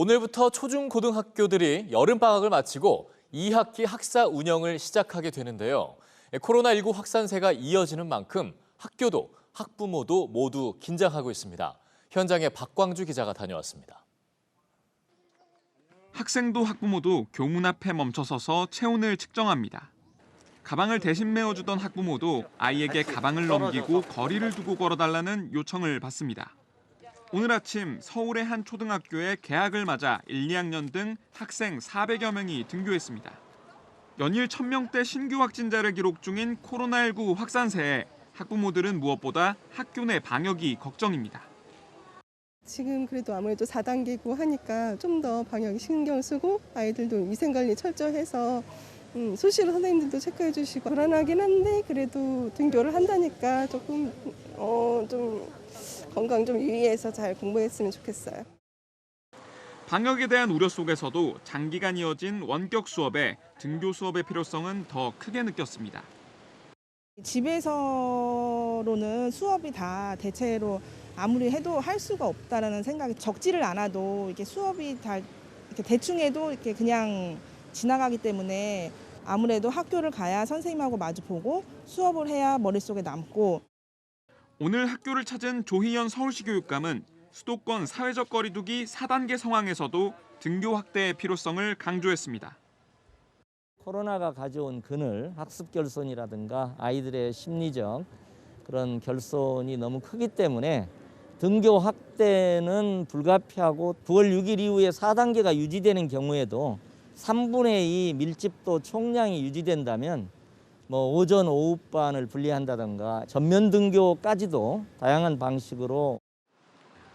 오늘부터 초중고등학교들이 여름방학을 마치고 2학기 학사 운영을 시작하게 되는데요. 코로나19 확산세가 이어지는 만큼 학교도 학부모도 모두 긴장하고 있습니다. 현장에 박광주 기자가 다녀왔습니다. 학생도 학부모도 교문 앞에 멈춰서서 체온을 측정합니다. 가방을 대신 메어주던 학부모도 아이에게 가방을 넘기고 거리를 두고 걸어달라는 요청을 받습니다. 오늘 아침 서울의 한 초등학교에 개학을 맞아 1, 2학년 등 학생 400여 명이 등교했습니다. 연일 1000명대 신규 확진자를 기록 중인 코로나19 확산세에 학부모들은 무엇보다 학교 내 방역이 걱정입니다. 지금 그래도 아무래도 4단계고 하니까 좀 더 방역 신경 쓰고 아이들도 위생관리 철저해서 음, 수시로 선생님들도 체크해 주시고 불안하긴 한데 그래도 등교를 한다니까 조금 어, 좀 건강 좀 유의해서 잘 공부했으면 좋겠어요. 방역에 대한 우려 속에서도 장기간 이어진 원격 수업에 등교 수업의 필요성은 더 크게 느꼈습니다. 집에서로는 수업이 다 대체로 아무리 해도 할 수가 없다라는 생각이 적지를 않아도 이렇게 수업이 다 이렇게 대충 해도 이렇게 그냥 지나가기 때문에 아무래도 학교를 가야 선생님하고 마주 보고 수업을 해야 머릿속에 남고 오늘 학교를 찾은 조희연 서울시 교육감은 수도권 사회적 거리두기 4단계 상황에서도 등교 확대의 필요성을 강조했습니다. 코로나가 가져온 그늘, 학습 결손이라든가 아이들의 심리적 그런 결손이 너무 크기 때문에 등교 확대는 불가피하고 9월 6일 이후에 4단계가 유지되는 경우에도 3분의 2 밀집도 총량이 유지된다면 뭐 오전 오후반을 분리한다든가 전면 등교까지도 다양한 방식으로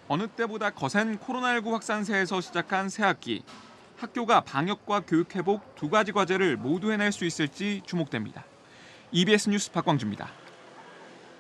어느 때보다 거센 코로나19 확산세에서 시작한 새학기. 학교가 방역과 교육 회복 두 가지 과제를 모두 해낼 수 있을지 주목됩니다. EBS 뉴스 박광주입니다.